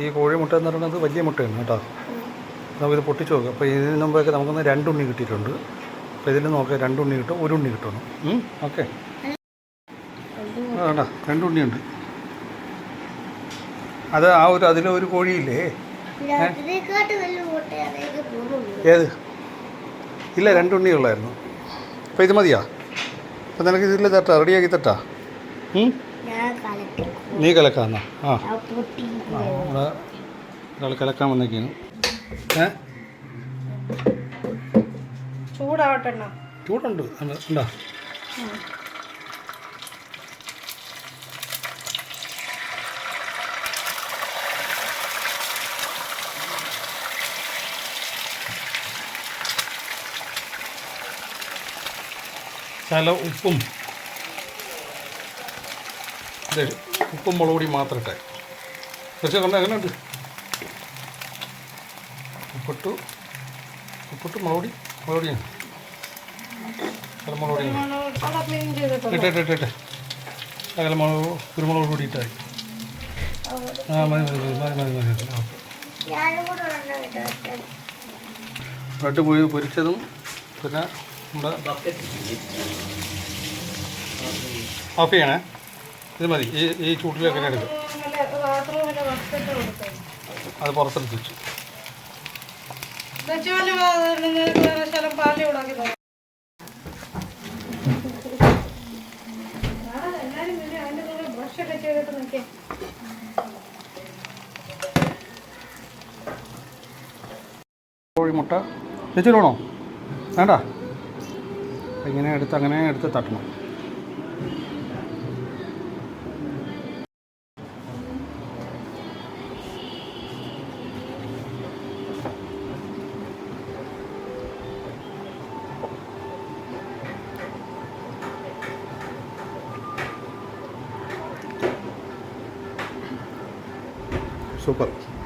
ഈ കോഴിമുട്ട എന്ന് പറയുന്നത് വലിയ മുട്ടയാണ് കേട്ടോ. നമുക്കിത് പൊട്ടിച്ച് നോക്കാം. അപ്പോൾ ഇതിന് മുമ്പൊക്കെ നമുക്കൊന്ന് രണ്ടുണ്ണി കിട്ടിയിട്ടുണ്ട്. അപ്പോൾ ഇതിൽ നോക്കാം രണ്ടുണ്ണി കിട്ടും. ഒരു ഉണ്ണി കിട്ടുന്നു ഓക്കെ. വേണ്ട. രണ്ടുണ്ണിയുണ്ട് അത് ആ ഒരു അതിലെ ഒരു കോഴിയില്ലേ? ഏത്? ഇല്ല രണ്ടുണ്ണിയുള്ളായിരുന്നു അപ്പോൾ ഇത് മതിയാ? അപ്പോൾ നിനക്ക് ഇതിൽ തട്ടാ. റെഡിയാക്കി തട്ടാ. നീ കലക്കാന്ന ആ. ഇവിടെ ഒരാൾ കലക്കാൻ വന്നേക്കാണ് ഏ? ചൂടാവട്ടെ ചൂടുണ്ട്. ഉണ്ട്. ശല ഉപ്പും ഇതേ ഉപ്പും മുളക് പൊടി മാത്രം ഇട്ടെ. പക്ഷേ കണ്ട എങ്ങനെയുണ്ട് ഉപ്പിട്ടു ഉപ്പിട്ട് മുളക് പൊടി മുളക് പൊടിയാണ് ശകലം മുളക് പൊടിയാണ് അവിടെ ക്ലീൻ ചെയ്തിട്ടുണ്ട് ഇട്ടെ ഇട്ടെ ഇട്ടെ. ശകലം മുളക് കുരുമുളക് പൊടി ഇട്ടായി. ആ മതി മതി മതി മതി മതി മതി. ഓക്കെ. ബ്രെഡ് പോയി പൊരിച്ചതും പിന്നെ നമ്മുടെ ഓഫ് ചെയ്യണേ ഇത് മതി. ഈ ഈ ചൂട്ടിൽ എങ്ങനെ എടുക്കും. അത് പുറത്തെടുത്ത് വെച്ചു. കോഴിമുട്ട. ചേച്ചി വേണോ വേണ്ട. ഇങ്ങനെ എടുത്ത് അങ്ങനെ എടുത്ത് തട്ടണം. sou Paulo.